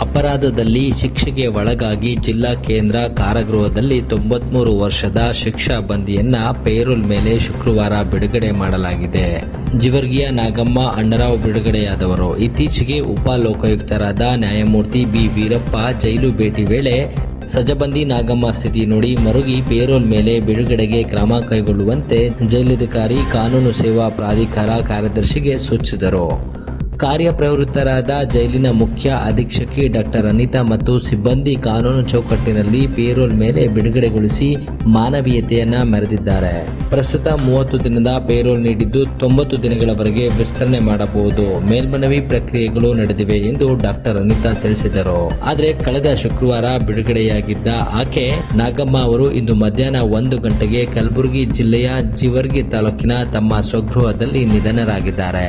ಅಪರಾಧದಲ್ಲಿ ಶಿಕ್ಷೆಗೆ ಒಳಗಾಗಿ ಜಿಲ್ಲಾ ಕೇಂದ್ರ ಕಾರಾಗೃಹದಲ್ಲಿ ತೊಂಬತ್ಮೂರು ವರ್ಷದ ಶಿಕ್ಷಾ ಬಂದಿಯನ್ನ ಪೇರೋಲ್ ಮೇಲೆ ಶುಕ್ರವಾರ ಬಿಡುಗಡೆ ಮಾಡಲಾಗಿದೆ. ಜಿವರ್ಗಿಯ ನಾಗಮ್ಮ, ಅಣ್ಣರಾವ್ ಬಿಡುಗಡೆಯಾದವರು. ಇತ್ತೀಚೆಗೆ ಉಪ ಲೋಕಾಯುಕ್ತರಾದ ನ್ಯಾಯಮೂರ್ತಿ ಬಿ. ವೀರಪ್ಪ ಜೈಲು ಭೇಟಿ ವೇಳೆ ಸಜಬಂದಿ ನಾಗಮ್ಮ ಸ್ಥಿತಿ ನೋಡಿ ಮರುಗಿ ಪೇರೋಲ್ ಮೇಲೆ ಬಿಡುಗಡೆಗೆ ಕ್ರಮ ಕೈಗೊಳ್ಳುವಂತೆ ಜೈಲಾಧಿಕಾರಿ ಕಾನೂನು ಸೇವಾ ಪ್ರಾಧಿಕಾರ ಕಾರ್ಯದರ್ಶಿಗೆ ಸೂಚಿಸಿದರು. ಕಾರ್ಯಪ್ರವೃತ್ತರಾದ ಜೈಲಿನ ಮುಖ್ಯ ಅಧೀಕ್ಷಕಿ ಡಾಕ್ಟರ್ ಅನಿತಾ ಮತ್ತು ಸಿಬ್ಬಂದಿ ಕಾನೂನು ಚೌಕಟ್ಟಿನಲ್ಲಿ ಪೇರೋಲ್ ಮೇಲೆ ಬಿಡುಗಡೆಗೊಳಿಸಿ ಮಾನವೀಯತೆಯನ್ನ ಮೆರೆದಿದ್ದಾರೆ. ಪ್ರಸ್ತುತ ಮೂವತ್ತು ದಿನದ ಪೇರೋಲ್ ನೀಡಿದ್ದು ತೊಂಬತ್ತು ದಿನಗಳವರೆಗೆ ವಿಸ್ತರಣೆ ಮಾಡಬಹುದು. ಮೇಲ್ಮನವಿ ಪ್ರಕ್ರಿಯೆಗಳು ನಡೆದಿವೆ ಎಂದು ಡಾಕ್ಟರ್ ಅನಿತಾ ತಿಳಿಸಿದರು. ಆದರೆ ಕಳೆದ ಶುಕ್ರವಾರ ಬಿಡುಗಡೆಯಾಗಿದ್ದ ಆಕೆ ನಾಗಮ್ಮ ಅವರು ಇಂದು ಮಧ್ಯಾಹ್ನ ಒಂದು ಗಂಟೆಗೆ ಕಲಬುರಗಿ ಜಿಲ್ಲೆಯ ಜಿವರ್ಗಿ ತಾಲೂಕಿನ ತಮ್ಮ ಸ್ವಗೃಹದಲ್ಲಿ ನಿಧನರಾಗಿದ್ದಾರೆ.